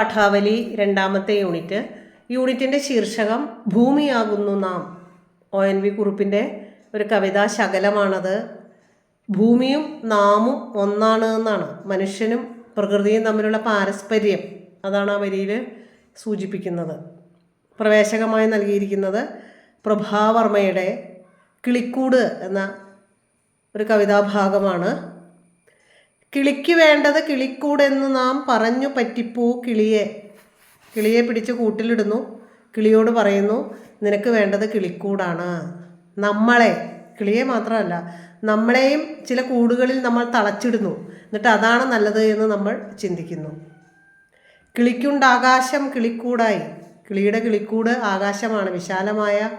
പാഠാവലി രണ്ടാമത്തെ യൂണിറ്റ്. യൂണിറ്റിന്റെ ശീർഷകം ഭൂമിയാകുന്നു നാം. ഒ എൻ വി കുറുപ്പിന്റെ ഒരു കവിതാ ശകലമാണത്. ഭൂമിയും നാമും ഒന്നാണ് എന്നാണ്. മനുഷ്യനും പ്രകൃതിയും തമ്മിലുള്ള പാരസ്പര്യം അതാണ് ആ വരിയിൽ സൂചിപ്പിക്കുന്നത്. പ്രവേശകമായി നൽകിയിരിക്കുന്നത് പ്രഭാവർമ്മയുടെ കിളിക്കൂട് എന്ന ഒരു കവിതാഭാഗമാണ്. കിളിക്ക് വേണ്ടത് കിളിക്കൂടെന്ന് നാം പറഞ്ഞു പറ്റിപ്പൂ കിളിയെ. കിളിയെ പിടിച്ച് കൂട്ടിലിടുന്നു. കിളിയോട് പറയുന്നു നിനക്ക് വേണ്ടത് കിളിക്കൂടാണ്. നമ്മളെ കിളിയെ മാത്രമല്ല നമ്മളെയും ചില കൂടുകളിൽ നമ്മൾ തളച്ചിടുന്നു. എന്നിട്ട് അതാണ് നല്ലത് എന്ന് നമ്മൾ ചിന്തിക്കുന്നു. കിളിക്കുണ്ട് ആകാശം കിളിക്കൂടായി. കിളിയുടെ കിളിക്കൂട് ആകാശമാണ്. വിശാലമായ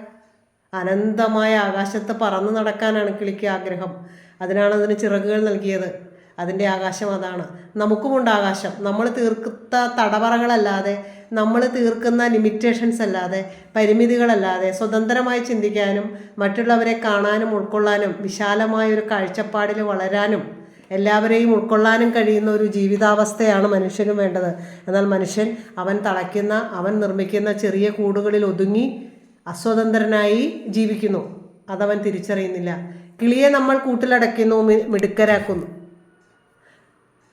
അനന്തമായ ആകാശത്ത് പറന്നു നടക്കാനാണ് കിളിക്ക് ആഗ്രഹം. അതിനാണ് അതിന് ചിറകുകൾ നൽകിയത്. അതിന്റെ ആകാശം അതാണ്. നമുക്കുമുണ്ട് ആകാശം. നമ്മൾ തീർക്കുന്ന തടവറകളല്ലാതെ നമ്മൾ തീർക്കുന്ന ലിമിറ്റേഷൻസ് അല്ലാതെ പരിമിതികളല്ലാതെ സ്വതന്ത്രമായി ചിന്തിക്കാനും മറ്റുള്ളവരെ കാണാനും ഉൾക്കൊള്ളാനും വിശാലമായ ഒരു കാഴ്ചപ്പാടിൽ വളരാനും എല്ലാവരെയും ഉൾക്കൊള്ളാനും കഴിയുന്ന ഒരു ജീവിതാവസ്ഥയാണ് മനുഷ്യനും വേണ്ടത്. എന്നാൽ മനുഷ്യൻ അവൻ തളയ്ക്കുന്ന അവൻ നിർമ്മിക്കുന്ന ചെറിയ കൂടുകളിൽ ഒതുങ്ങി അസ്വതന്ത്രനായി ജീവിക്കുന്നു. അതവൻ തിരിച്ചറിയുന്നില്ല. കിളിയെ നമ്മൾ കൂട്ടിലടയ്ക്കുന്നു മിടുക്കരാക്കുന്നു.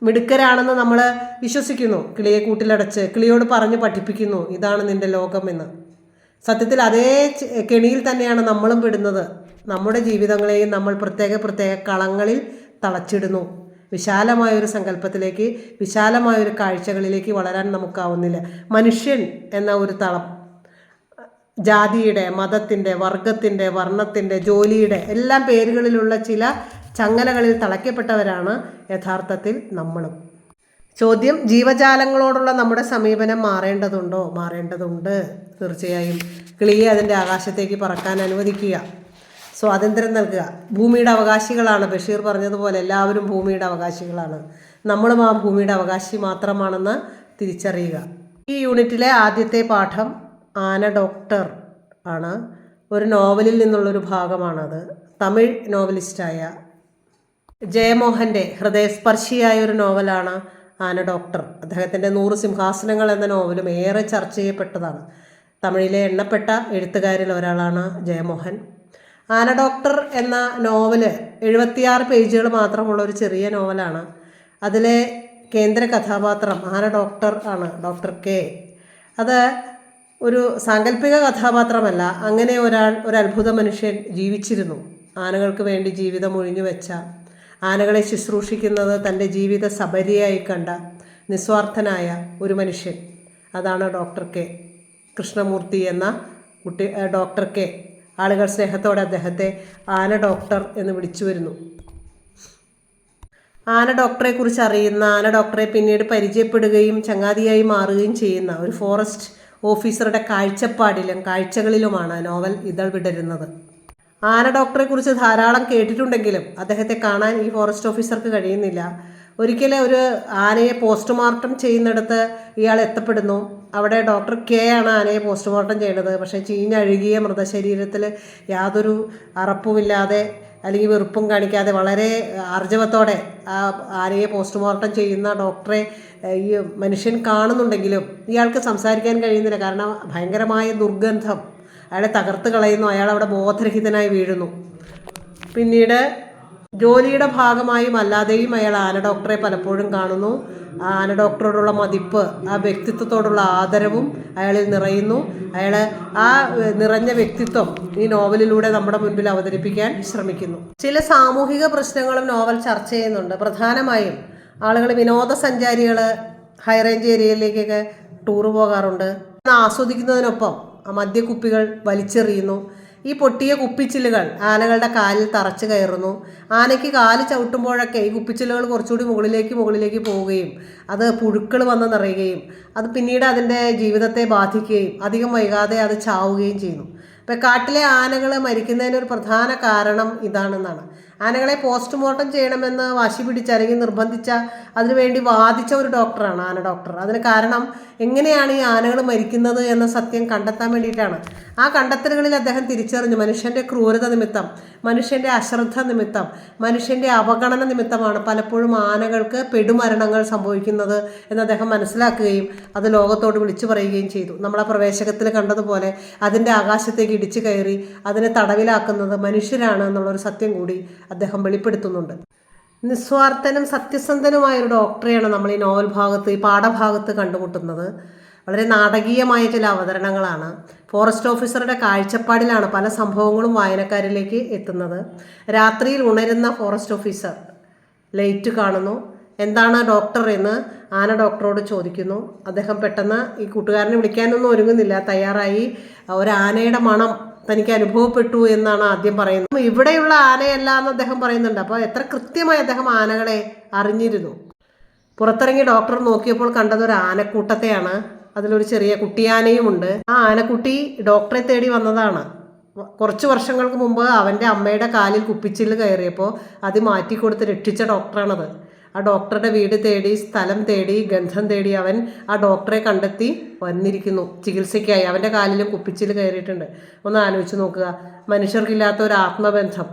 മിടുക്കരാണെന്ന് നമ്മൾ വിശ്വസിക്കുന്നു. കിളിയെ കൂട്ടിലടച്ച് കിളിയോട് പറഞ്ഞ് പഠിപ്പിക്കുന്നു. ഇതാണ് ലോകം എന്ന് സത്യത്തിൽ അതേ കെണിയിൽ തന്നെയാണ് നമ്മളും പെടുന്നത്. നമ്മുടെ ജീവിതങ്ങളെയും നമ്മൾ പ്രത്യേക പ്രത്യേക കളങ്ങളിൽ തളച്ചിടുന്നു. വിശാലമായൊരു സങ്കല്പത്തിലേക്ക് വിശാലമായൊരു കാഴ്ചകളിലേക്ക് വളരാൻ നമുക്കാവുന്നില്ല. മനുഷ്യൻ എന്ന ഒരു തളം ജാതിയുടെ മതത്തിന്റെ വർഗത്തിന്റെ വർണത്തിന്റെ ജോലിയുടെ എല്ലാം പേരുകളിലുള്ള ചില ചങ്ങലകളിൽ തളയ്ക്കപ്പെട്ടവരാണ് യഥാർത്ഥത്തിൽ നമ്മളും. ചോദ്യം ജീവജാലങ്ങളോടുള്ള നമ്മുടെ സമീപനം മാറേണ്ടതുണ്ടോ? മാറേണ്ടതുണ്ട്. തീർച്ചയായും കിളിയെ അതിന്റെ ആകാശത്തേക്ക് പറക്കാൻ അനുവദിക്കുക. സ്വാതന്ത്ര്യം നൽകുക. ഭൂമിയുടെ അവകാശികളാണ്. ബഷീർ പറഞ്ഞതുപോലെ എല്ലാവരും ഭൂമിയുടെ അവകാശികളാണ്. നമ്മളും ആ ഭൂമിയുടെ അവകാശി മാത്രമാണെന്ന് തിരിച്ചറിയുക. ഈ യൂണിറ്റിലെ ആദ്യത്തെ പാഠം ആന ഡോക്ടർ ആണ്. ഒരു നോവലിൽ നിന്നുള്ളൊരു ഭാഗമാണത്. തമിഴ് നോവലിസ്റ്റായ ജയമോഹന്റെ ഹൃദയസ്പർശിയായ ഒരു നോവലാണ് ആന ഡോക്ടർ. അദ്ദേഹത്തിന്റെ നൂറ് സിംഹാസനങ്ങൾ എന്ന നോവലും ഏറെ ചർച്ച ചെയ്യപ്പെട്ടതാണ്. തമിഴിലെ എണ്ണപ്പെട്ട എഴുത്തുകാരിൽ ഒരാളാണ് ജയമോഹൻ. ആന ഡോക്ടർ എന്ന നോവൽ എഴുപത്തിയാറ് പേജുകൾ മാത്രമുള്ള ഒരു ചെറിയ നോവലാണ്. അതിലെ കേന്ദ്ര കഥാപാത്രം ആന ഡോക്ടർ ആണ് ഡോക്ടർ കെ. അത് ഒരു സാങ്കല്പിക കഥാപാത്രമല്ല അങ്ങനെ ഒരാൾ ഒരു അത്ഭുത മനുഷ്യൻ ജീവിച്ചിരുന്നു. ആനകൾക്ക് വേണ്ടി ജീവിതം ഒഴിഞ്ഞു വെച്ച ആനകളെ ശുശ്രൂഷിക്കുന്നത് തന്റെ ജീവിത സബരിയായി കണ്ട നിസ്വാർത്ഥനായ ഒരു മനുഷ്യൻ. അതാണ് ഡോക്ടർ കെ. കൃഷ്ണമൂർത്തി എന്ന കുട്ടി ഡോക്ടർ കെ. ആളുകൾ സ്നേഹത്തോടെ അദ്ദേഹത്തെ ആന ഡോക്ടർ എന്ന് വിളിച്ചു വരുന്നു. ആന ഡോക്ടറെ കുറിച്ച് അറിയുന്ന ആന ഡോക്ടറെ പിന്നീട് പരിചയപ്പെടുകയും ചങ്ങാതിയായി മാറുകയും ചെയ്യുന്ന ഒരു ഫോറസ്റ്റ് ഓഫീസറുടെ കാഴ്ചപ്പാടിലും കാഴ്ചകളിലുമാണ് നോവൽ ഇതൾ വിടരുന്നത്. ആന ഡോക്ടറെ കുറിച്ച് ധാരാളം കേട്ടിട്ടുണ്ടെങ്കിലും അദ്ദേഹത്തെ കാണാൻ ഈ ഫോറസ്റ്റ് ഓഫീസർക്ക് കഴിയുന്നില്ല. ഒരിക്കലും ഒരു ആനയെ പോസ്റ്റ്മോർട്ടം ചെയ്യുന്നിടത്ത് ഇയാൾ എത്തപ്പെടുന്നു. അവിടെ ഡോക്ടർ കെ ആണ് ആനയെ പോസ്റ്റ്മോർട്ടം ചെയ്യുന്നത് പക്ഷേ ചീഞ്ഞഴുകിയ മൃതശരീരത്തിൽ യാതൊരു അറപ്പുമില്ലാതെ അല്ലെങ്കിൽ വെറുപ്പും കാണിക്കാതെ വളരെ ആർജവത്തോടെ ആ ആനയെ പോസ്റ്റ്മോർട്ടം ചെയ്യുന്ന ഡോക്ടറെ ഈ മനുഷ്യൻ കാണുന്നുണ്ടെങ്കിലും ഇയാൾക്ക് സംസാരിക്കാൻ കഴിയുന്നില്ല. കാരണം ഭയങ്കരമായ ദുർഗന്ധം. അയാളെ തകർത്ത് കളയുന്നു. അയാൾ അവിടെ ബോധരഹിതനായി വീഴുന്നു. പിന്നീട് ജോലിയുടെ ഭാഗമായും അല്ലാതെയും അയാൾ ആന ഡോക്ടറെ പലപ്പോഴും കാണുന്നു. ആന ഡോക്ടറോടുള്ള മതിപ്പ് ആ വ്യക്തിത്വത്തോടുള്ള ആദരവും അയാളിൽ നിറയുന്നു. അയാൾ ആ നിറഞ്ഞ വ്യക്തിത്വം ഈ നോവലിലൂടെ നമ്മുടെ മുൻപിൽ അവതരിപ്പിക്കാൻ ശ്രമിക്കുന്നു. ചില സാമൂഹിക പ്രശ്നങ്ങളും നോവൽ ചർച്ച ചെയ്യുന്നുണ്ട്. പ്രധാനമായും ആളുകൾ വിനോദസഞ്ചാരികൾ ഹൈറേഞ്ച് ഏരിയയിലേക്കൊക്കെ ടൂർ പോകാറുണ്ട്. ആസ്വദിക്കുന്നതിനൊപ്പം മദ്യക്കുപ്പികൾ വലിച്ചെറിയുന്നു. ഈ പൊട്ടിയ കുപ്പിച്ചില്ലുകൾ ആനകളുടെ കാലിൽ തറച്ചു കയറുന്നു. ആനയ്ക്ക് കാൽ ചവിട്ടുമ്പോഴൊക്കെ ഈ കുപ്പിച്ചില്ലുകൾ കുറച്ചുകൂടി മുകളിലേക്ക് മുകളിലേക്ക് പോവുകയും അത് പുഴുക്കൾ വന്ന് നിറയുകയും അത് പിന്നീട് അതിന്റെ ജീവിതത്തെ ബാധിക്കുകയും അധികം വൈകാതെ അത് ചാവുകയും ചെയ്യുന്നു. ഇപ്പം കാട്ടിലെ ആനകൾ മരിക്കുന്നതിനൊരു പ്രധാന കാരണം ഇതാണെന്നാണ്. ആനകളെ പോസ്റ്റ്മോർട്ടം ചെയ്യണമെന്ന് വാശി പിടിച്ച അല്ലെങ്കിൽ നിർബന്ധിച്ച അതിനുവേണ്ടി വാദിച്ച ഒരു ഡോക്ടറാണ് ആന ഡോക്ടർ. അതിന് കാരണം എങ്ങനെയാണ് ഈ ആനകൾ മരിക്കുന്നത് എന്ന സത്യം കണ്ടെത്താൻ വേണ്ടിയിട്ടാണ്. ആ കണ്ടെത്തലുകളിൽ അദ്ദേഹം തിരിച്ചറിഞ്ഞു. മനുഷ്യന്റെ ക്രൂരത നിമിത്തം മനുഷ്യന്റെ അശ്രദ്ധ നിമിത്തം മനുഷ്യന്റെ അവഗണന നിമിത്തമാണ് പലപ്പോഴും ആനകൾക്ക് പെടുമരണങ്ങൾ സംഭവിക്കുന്നത് എന്ന് അദ്ദേഹം മനസ്സിലാക്കുകയും അത് ലോകത്തോട് വിളിച്ചു പറയുകയും ചെയ്തു. നമ്മളെ പ്രവേശകത്തിൽ കണ്ടതുപോലെ അതിന്റെ ആകാശത്തേക്ക് ഇടിച്ചു കയറി അതിനെ തടവിലാക്കുന്നത് മനുഷ്യരാണ് എന്നുള്ളൊരു സത്യം കൂടി അദ്ദേഹം വെളിപ്പെടുത്തുന്നുണ്ട്. നിസ്വാർത്ഥനും സത്യസന്ധനുമായ ഒരു ഡോക്ടറെയാണ് നമ്മൾ ഈ നോവൽ ഭാഗത്ത് ഈ പാഠഭാഗത്ത് കണ്ടുമുട്ടുന്നത്. വളരെ നാടകീയമായ ചില അവതരണങ്ങളാണ്. ഫോറസ്റ്റ് ഓഫീസറുടെ കാഴ്ചപ്പാടിലാണ് പല സംഭവങ്ങളും വായനക്കാരിലേക്ക് എത്തുന്നത്. രാത്രിയിൽ ഉണരുന്ന ഫോറസ്റ്റ് ഓഫീസർ ലൈറ്റ് കാണുന്നു. എന്താണ് ഡോക്ടർ എന്ന് ആന ഡോക്ടറോട് ചോദിക്കുന്നു. അദ്ദേഹം പെട്ടെന്ന് ഈ കൂട്ടുകാരനെ വിളിക്കാനൊന്നും ഒരുങ്ങുന്നില്ല. തയ്യാറായി. ഒരു ആനയുടെ മണം തനിക്ക് അനുഭവപ്പെട്ടു എന്നാണ് ആദ്യം പറയുന്നത്. ഇവിടെയുള്ള ആനയല്ല എന്ന് അദ്ദേഹം പറയുന്നുണ്ട്. അപ്പോൾ എത്ര കൃത്യമായി അദ്ദേഹം ആനകളെ അറിഞ്ഞിരുന്നു. പുറത്തിറങ്ങി ഡോക്ടർ നോക്കിയപ്പോൾ കണ്ടത് ഒരു ആനക്കൂട്ടത്തെയാണ്. അതിലൊരു ചെറിയ കുട്ടിയാനയും ഉണ്ട്. ആ ആനക്കുട്ടി ഡോക്ടറെ തേടി വന്നതാണ്. കുറച്ച് വർഷങ്ങൾക്ക് മുമ്പ് അവന്റെ അമ്മയുടെ കാലിൽ കുപ്പിച്ചില്ല് കയറിയപ്പോൾ അത് മാറ്റിക്കൊടുത്ത് രക്ഷിച്ച ഡോക്ടറാണത്. ആ ഡോക്ടറുടെ വീട് തേടി സ്ഥലം തേടി ഗന്ധം തേടി അവൻ ആ ഡോക്ടറെ കണ്ടെത്തി വന്നിരിക്കുന്നു. ചികിത്സയ്ക്കായി. അവന്റെ കാലിലും കുപ്പിച്ചിൽ കയറിയിട്ടുണ്ട്. ഒന്ന് ആലോചിച്ച് നോക്കുക. മനുഷ്യർക്കില്ലാത്ത ഒരു ആത്മബന്ധം.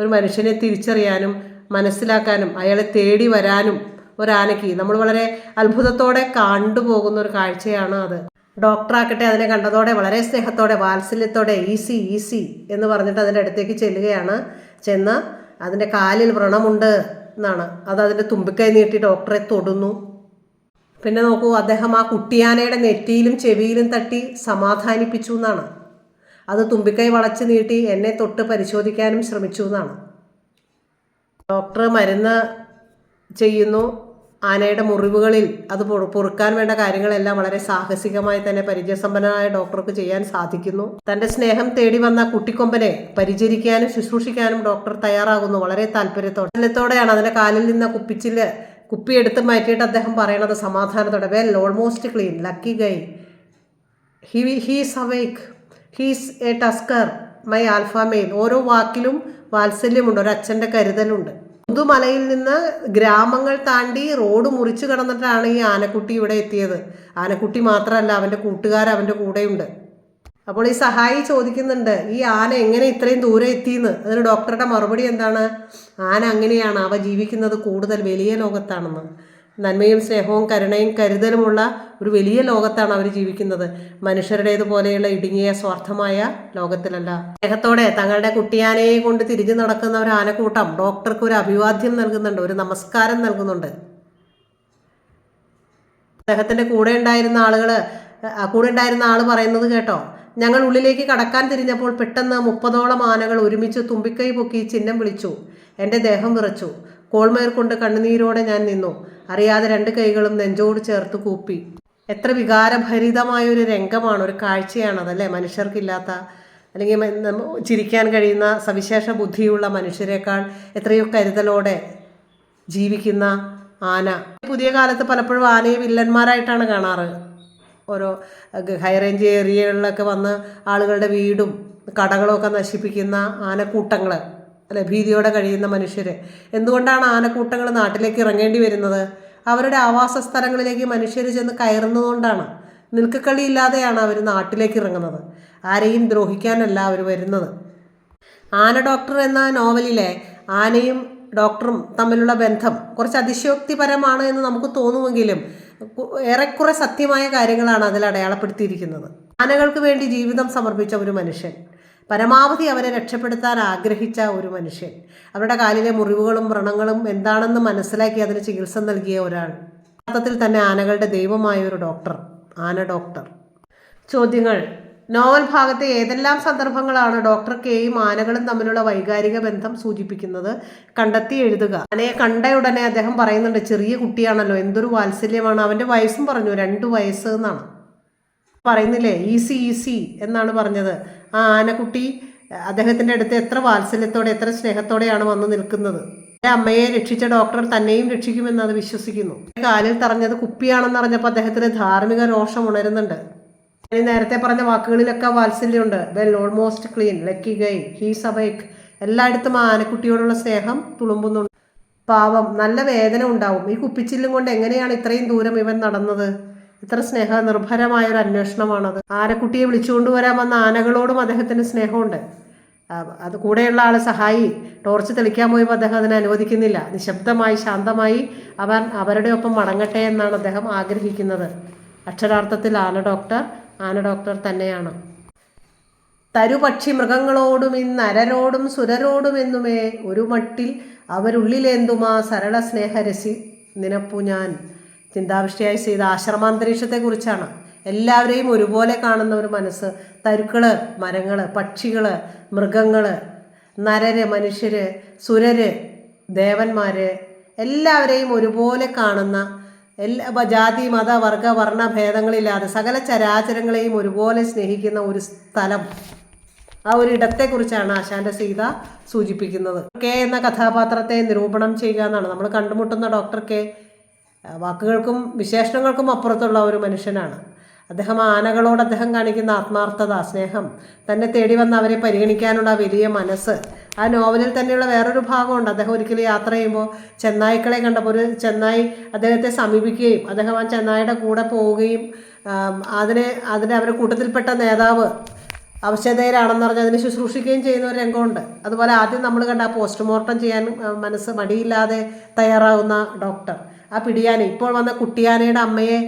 ഒരു മനുഷ്യനെ തിരിച്ചറിയാനും മനസ്സിലാക്കാനും അയാളെ തേടി വരാനും ഒരാനയ്ക്ക് നമ്മൾ വളരെ അത്ഭുതത്തോടെ കണ്ടുപോകുന്ന ഒരു കാഴ്ചയാണ് അത്. ഡോക്ടറാക്കട്ടെ അതിനെ കണ്ടതോടെ വളരെ സ്നേഹത്തോടെ വാത്സല്യത്തോടെ ഈസി ഈസി എന്ന് പറഞ്ഞിട്ട് അതിന്റെ അടുത്തേക്ക് ചെല്ലുകയാണ്. ചെന്ന് അതിന്റെ കാലിൽ വ്രണമുണ്ട്. എന്നാണ് അത് അതിന്റെ തുമ്പിക്കൈ നീട്ടി ഡോക്ടറെ തൊടുന്നു. പിന്നെ നോക്കൂ അദ്ദേഹം ആ കുട്ടിയാനയുടെ നെറ്റിയിലും ചെവിയിലും തട്ടി സമാധാനിപ്പിച്ചു എന്നാണ്. അത് തുമ്പിക്കൈ വളച്ച് നീട്ടി എന്നെ തൊട്ട് പരിശോധിക്കാനും ശ്രമിച്ചു എന്നാണ്. ഡോക്ടർ മരുന്ന് ചെയ്യുന്നു. ആനയുടെ മുറിവുകളിൽ അത് പൊറുക്കാൻ വേണ്ട കാര്യങ്ങളെല്ലാം വളരെ സാഹസികമായി തന്നെ പരിചയസമ്പന്നനായ ഡോക്ടർക്ക് ചെയ്യാൻ സാധിക്കുന്നു. തന്റെ സ്നേഹം തേടി വന്ന കുട്ടിക്കൊമ്പനെ പരിചരിക്കാനും ശുശ്രൂഷിക്കാനും ഡോക്ടർ തയ്യാറാകുന്നു. വളരെ താല്പര്യത്തോടെ. താല്പര്യത്തോടെയാണ് അതിന്റെ കാലിൽ നിന്ന് കുപ്പിച്ചിൽ കുപ്പിയെടുത്ത് മാറ്റിയിട്ട് അദ്ദേഹം പറയണത് സമാധാനത്തോടെ. Well almost clean. Lucky guy. He he's awake. He's a tusker. My alpha male ഓരോ വാക്കിലും വാത്സല്യമുണ്ട്. ഒരു അച്ഛന്റെ കരുതലുണ്ട്. പുതുമലയിൽ നിന്ന് ഗ്രാമങ്ങൾ താണ്ടി റോഡ് മുറിച്ചു കടന്നിട്ടാണ് ഈ ആനക്കുട്ടി ഇവിടെ എത്തിയത്. ആനക്കുട്ടി മാത്രമല്ല അവന്റെ കൂട്ടുകാർ അവന്റെ കൂടെയുണ്ട്. അപ്പോൾ ഈ സഹായി ചോദിക്കുന്നുണ്ട് ഈ ആന എങ്ങനെ ഇത്രയും ദൂരെ എത്തിയെന്ന്? അതിന് ഡോക്ടറുടെ മറുപടി എന്താണ്? ആന അങ്ങനെയാണ് അവ ജീവിക്കുന്നത് കൂടുതൽ വലിയ ലോകത്താണെന്ന്. നന്മയും സ്നേഹവും കരുണയും കരുതലുമുള്ള ഒരു വലിയ ലോകത്താണ് അവർ ജീവിക്കുന്നത്. മനുഷ്യരുടേതുപോലെയുള്ള ഇടുങ്ങിയ സ്വാർത്ഥമായ ലോകത്തിലല്ല. സ്നേഹത്തോടെ തങ്ങളുടെ കുട്ടിയാനയെ കൊണ്ട് തിരിഞ്ഞു നടക്കുന്ന ഒരു ആനക്കൂട്ടം ഡോക്ടർക്ക് ഒരു അഭിവാദ്യം നൽകുന്നുണ്ട് ഒരു നമസ്കാരം നൽകുന്നുണ്ട്. അദ്ദേഹത്തിന്റെ കൂടെ ഉണ്ടായിരുന്ന ആളുകൾ കൂടെ ഉണ്ടായിരുന്ന ആൾ പറയുന്നത് കേട്ടോ ഞങ്ങൾ ഉള്ളിലേക്ക് കടക്കാൻ തിരിഞ്ഞപ്പോൾ പെട്ടെന്ന് മുപ്പതോളം ആനകൾ ഒരുമിച്ച് തുമ്പിക്കൈ പൊക്കി ചിഹ്നം വിളിച്ചു. എന്റെ ദേഹം വിറച്ചു. കോൾമേർ കൊണ്ട് കണ്ണുനീരോടെ ഞാൻ നിന്നു. അറിയാതെ രണ്ട് കൈകളും നെഞ്ചോട് ചേർത്ത് കൂപ്പി. എത്ര വികാരഭരിതമായ ഒരു രംഗമാണ് ഒരു കാഴ്ചയാണ് അതല്ലേ മനുഷ്യർക്കില്ലാത്ത അല്ലെങ്കിൽ ചിരിക്കാൻ കഴിയുന്ന സവിശേഷ ബുദ്ധിയുള്ള മനുഷ്യരെക്കാൾ എത്രയോ കരുതലോടെ ജീവിക്കുന്ന ആന. പുതിയ കാലത്ത് പലപ്പോഴും ആനയെ വില്ലന്മാരായിട്ടാണ് കാണാറ്. ഓരോ ഹൈറേഞ്ച് ഏരിയകളിലൊക്കെ വന്ന് ആളുകളുടെ വീടും കടകളും ഒക്കെ നശിപ്പിക്കുന്ന ആനക്കൂട്ടങ്ങൾ അല്ലെ? ഭീതിയോടെ കഴിയുന്ന മനുഷ്യരെ. എന്തുകൊണ്ടാണ് ആനക്കൂട്ടങ്ങൾ നാട്ടിലേക്ക് ഇറങ്ങേണ്ടി വരുന്നത്? അവരുടെ ആവാസ സ്ഥലങ്ങളിലേക്ക് മനുഷ്യർ ചെന്ന് കയറുന്നതുകൊണ്ടാണ്. നിൽക്കക്കളി അവർ നാട്ടിലേക്ക് ഇറങ്ങുന്നത്. ആരെയും ദ്രോഹിക്കാനല്ല അവർ വരുന്നത്. ആന ഡോക്ടർ എന്ന നോവലിലെ ആനയും ഡോക്ടറും തമ്മിലുള്ള ബന്ധം കുറച്ച് അതിശയോക്തിപരമാണ് എന്ന് നമുക്ക് തോന്നുമെങ്കിലും ഏറെക്കുറെ സത്യമായ കാര്യങ്ങളാണ് അതിൽ അടയാളപ്പെടുത്തിയിരിക്കുന്നത്. ആനകൾക്ക് വേണ്ടി ജീവിതം സമർപ്പിച്ച ഒരു മനുഷ്യൻ. പരമാവധി അവരെ രക്ഷപ്പെടുത്താൻ ആഗ്രഹിച്ച ഒരു മനുഷ്യൻ. അവരുടെ കാലിലെ മുറിവുകളും വ്രണങ്ങളും എന്താണെന്ന് മനസ്സിലാക്കി അതിന് ചികിത്സ നൽകിയ ഒരാൾ. യഥാർത്ഥത്തിൽ തന്നെ ആനകളുടെ ദൈവമായ ഒരു ഡോക്ടർ ആന ഡോക്ടർ. ചോദ്യങ്ങൾ. നോവൽ ഭാഗത്തെ ഏതെല്ലാം സന്ദർഭങ്ങളാണ് ഡോക്ടർ കെയും ആനകളും തമ്മിലുള്ള വൈകാരിക ബന്ധം സൂചിപ്പിക്കുന്നത്? കണ്ടെത്തി എഴുതുക. ആനയെ കണ്ട ഉടനെ അദ്ദേഹം പറയുന്നുണ്ട് ചെറിയ കുട്ടിയാണല്ലോ എന്തൊരു വാത്സല്യമാണ്. അവന്റെ വയസ്സും പറഞ്ഞു രണ്ട് വയസ്സ് എന്നാണ്. പറയുന്നില്ലേ ഈസി ഈസി എന്നാണ് പറഞ്ഞത്. ആ ആനക്കുട്ടി അദ്ദേഹത്തിന്റെ അടുത്ത് എത്ര വാത്സല്യത്തോടെ എത്ര സ്നേഹത്തോടെയാണ് വന്ന് നിൽക്കുന്നത്. എന്റെ അമ്മയെ രക്ഷിച്ച ഡോക്ടർ തന്നെയും രക്ഷിക്കുമെന്ന് അത് വിശ്വസിക്കുന്നു. കാലിൽ തറഞ്ഞത് കുപ്പിയാണെന്ന് അറിഞ്ഞപ്പോൾ അദ്ദേഹത്തിന് ധാർമ്മിക രോഷം ഉണരുന്നുണ്ട്. ഇനി നേരത്തെ പറഞ്ഞ വാക്കുകളിലൊക്കെ വാത്സല്യമുണ്ട്. Well almost clean lucky guy he's awake. എല്ലായിടത്തും ആ ആനക്കുട്ടിയോടുള്ള സ്നേഹം തുളുമ്പുന്നുണ്ട്. പാവം നല്ല വേദന ഉണ്ടാവും. ഈ കുപ്പിച്ചില്ലും കൊണ്ട് എങ്ങനെയാണ് ഇത്രയും ദൂരം ഇവൻ നടന്നത്? ഇത്ര സ്നേഹ നിർഭരമായ ഒരു അന്വേഷണമാണത് ആനക്കുട്ടിയെ വിളിച്ചുകൊണ്ടുവരാൻ വന്ന ആനകളോടും അദ്ദേഹത്തിന് സ്നേഹമുണ്ട്. അത് കൂടെയുള്ള ആളെ സഹായി ടോർച്ച് തെളിക്കാൻ പോയപ്പോൾ അദ്ദേഹം അതിനെ അനുവദിക്കുന്നില്ല. നിശബ്ദമായി ശാന്തമായി അവൻ അവരുടെ ഒപ്പം മടങ്ങട്ടെ എന്നാണ് അദ്ദേഹം ആഗ്രഹിക്കുന്നത്. അക്ഷരാർത്ഥത്തിൽ ആന ഡോക്ടർ ആന ഡോക്ടർ തന്നെയാണ്. തരുപക്ഷി മൃഗങ്ങളോടും ഇന്നരരോടും സുരരോടും എന്നുമേ ഒരു മട്ടിൽ അവരുള്ളിലെന്തുമാ സരള സ്നേഹരസി നിനപ്പു ഞാൻ. ചിന്താവിഷ്ടയായി ചെയ്ത ആശ്രമാന്തരീക്ഷത്തെക്കുറിച്ചാണ്. എല്ലാവരെയും ഒരുപോലെ കാണുന്ന ഒരു മനസ്സ്. തരുക്കൾ മരങ്ങൾ പക്ഷികൾ മൃഗങ്ങൾ നരര് മനുഷ്യർ സുരര് ദേവന്മാർ എല്ലാവരെയും ഒരുപോലെ കാണുന്ന എല്ലാ ജാതി മത വർഗ വർണ ഭേദങ്ങളില്ലാതെ സകല ചരാചരങ്ങളെയും ഒരുപോലെ സ്നേഹിക്കുന്ന ഒരു സ്ഥലം. ആ ഒരു ഇടത്തെക്കുറിച്ചാണ് ആശാന്റെ സീത സൂചിപ്പിക്കുന്നത്. കെ എന്ന കഥാപാത്രത്തെ നിരൂപണം ചെയ്യുക എന്നാണ്. നമ്മൾ കണ്ടുമുട്ടുന്ന ഡോക്ടർ കെ വാക്കുകൾക്കും വിശേഷണങ്ങൾക്കും അപ്പുറത്തുള്ള ഒരു മനുഷ്യനാണ്. അദ്ദേഹം ആനകളോട് അദ്ദേഹം കാണിക്കുന്ന ആത്മാർത്ഥത സ്നേഹം തന്നെ തേടി വന്ന് അവരെ പരിഗണിക്കാനുള്ള വലിയ മനസ്സ്. ആ നോവലിൽ തന്നെയുള്ള വേറൊരു ഭാഗമുണ്ട്. അദ്ദേഹം ഒരിക്കലും യാത്ര ചെയ്യുമ്പോൾ ചെന്നായ്ക്കളെ കണ്ടപ്പോൾ ഒരു ചെന്നായി അദ്ദേഹത്തെ സമീപിക്കുകയും അദ്ദേഹം ആ ചെന്നായിയുടെ കൂടെ പോവുകയും അതിനെ അതിനെ അവരുടെ കൂട്ടത്തിൽപ്പെട്ട നേതാവ് അവശതയിലാണെന്ന് പറഞ്ഞ് അതിനെ ശുശ്രൂഷിക്കുകയും ചെയ്യുന്ന ഒരു രംഗമുണ്ട്. അതുപോലെ ആദ്യം നമ്മൾ കണ്ട ആ പോസ്റ്റ്മോർട്ടം ചെയ്യാൻ മനസ്സ് മടിയില്ലാതെ തയ്യാറാവുന്ന ഡോക്ടർ. ആ പിടിയാന ഇപ്പോൾ വന്ന കുട്ടിയാനയുടെ അമ്മയെ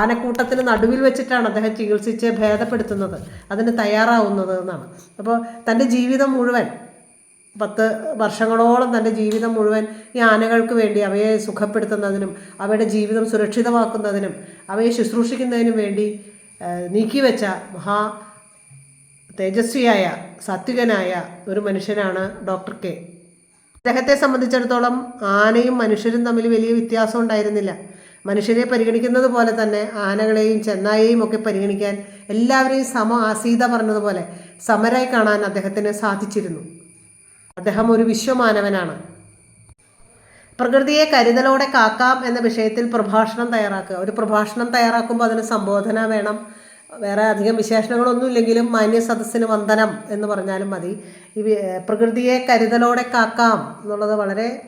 ആനക്കൂട്ടത്തിന് നടുവിൽ വെച്ചിട്ടാണ് അദ്ദേഹം ചികിത്സിച്ച് ഭേദപ്പെടുത്തുന്നത്. അതിന് തയ്യാറാവുന്നത് എന്നാണ്. അപ്പോൾ തന്റെ ജീവിതം മുഴുവൻ പത്ത് വർഷങ്ങളോളം തന്റെ ജീവിതം മുഴുവൻ ഈ ആനകൾക്ക് വേണ്ടി അവയെ സുഖപ്പെടുത്തുന്നതിനും അവയുടെ ജീവിതം സുരക്ഷിതമാക്കുന്നതിനും അവയെ ശുശ്രൂഷിക്കുന്നതിനും വേണ്ടി നീക്കിവെച്ച മഹാ തേജസ്വിയായ സാത്വികനായ ഒരു മനുഷ്യനാണ് ഡോക്ടർ കെ. അദ്ദേഹത്തെ സംബന്ധിച്ചിടത്തോളം ആനയും മനുഷ്യരും തമ്മിൽ വലിയ വ്യത്യാസം ഉണ്ടായിരുന്നില്ല. മനുഷ്യരെ പരിഗണിക്കുന്നത് പോലെ തന്നെ ആനകളെയും ചെന്നായെയും ഒക്കെ പരിഗണിക്കാൻ എല്ലാവരെയും സമ ആസീത പറഞ്ഞതുപോലെ സമരായി കാണാൻ അദ്ദേഹത്തിന് സാധിച്ചിരുന്നു. അദ്ദേഹം ഒരു വിശ്വമാനവനാണ്. പ്രകൃതിയെ കരുതലോടെ കാക്കാം എന്ന വിഷയത്തിൽ പ്രഭാഷണം തയ്യാറാക്കുക. ഒരു പ്രഭാഷണം തയ്യാറാക്കുമ്പോൾ അതിന് സംബോധന വേണം. വേറെ അധികം വിശേഷണങ്ങളൊന്നും ഇല്ലെങ്കിലും മാന്യ സദസ്സിന് വന്ദനം എന്ന് പറഞ്ഞാലും മതി. ഈ പ്രകൃതിയെ കരുതലോടെ കാക്കാം എന്നുള്ളത് വളരെ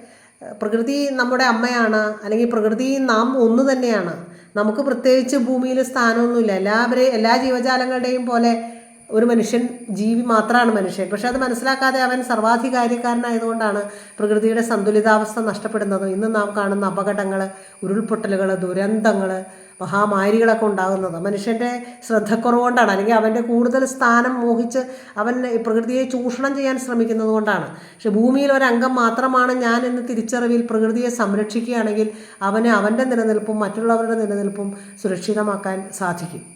പ്രകൃതി നമ്മുടെ അമ്മയാണ് അല്ലെങ്കിൽ പ്രകൃതി നാം ഒന്ന് തന്നെയാണ്. നമുക്ക് പ്രത്യേകിച്ച് ഭൂമിയിൽ സ്ഥാനമൊന്നുമില്ല. എല്ലാവരെയും എല്ലാ ജീവജാലങ്ങളുടെയും പോലെ ഒരു മനുഷ്യൻ ജീവി മാത്രമാണ് മനുഷ്യൻ. പക്ഷെ അത് മനസ്സിലാക്കാതെ അവൻ സർവാധികാരിക്കാരനായതുകൊണ്ടാണ് പ്രകൃതിയുടെ സന്തുലിതാവസ്ഥ നഷ്ടപ്പെടുന്നത്. ഇന്ന് നാം കാണുന്ന അപകടങ്ങൾ ഉരുൾപൊട്ടലുകൾ ദുരന്തങ്ങൾ മഹാമാരികളൊക്കെ ഉണ്ടാകുന്നത്. മനുഷ്യന്റെ ശ്രദ്ധക്കുറവുകൊണ്ടാണ് അല്ലെങ്കിൽ അവന്റെ കൂടുതൽ സ്ഥാനം മോഹിച്ച് അവൻ പ്രകൃതിയെ ചൂഷണം ചെയ്യാൻ ശ്രമിക്കുന്നത് കൊണ്ടാണ്. പക്ഷെ ഭൂമിയിൽ ഒരംഗം മാത്രമാണ് ഞാൻ എന്ന് തിരിച്ചറിവിൽ പ്രകൃതിയെ സംരക്ഷിക്കുകയാണെങ്കിൽ അവന് അവന്റെ നിലനിൽപ്പും മറ്റുള്ളവരുടെ നിലനിൽപ്പും സുരക്ഷിതമാക്കാൻ സാധിക്കും.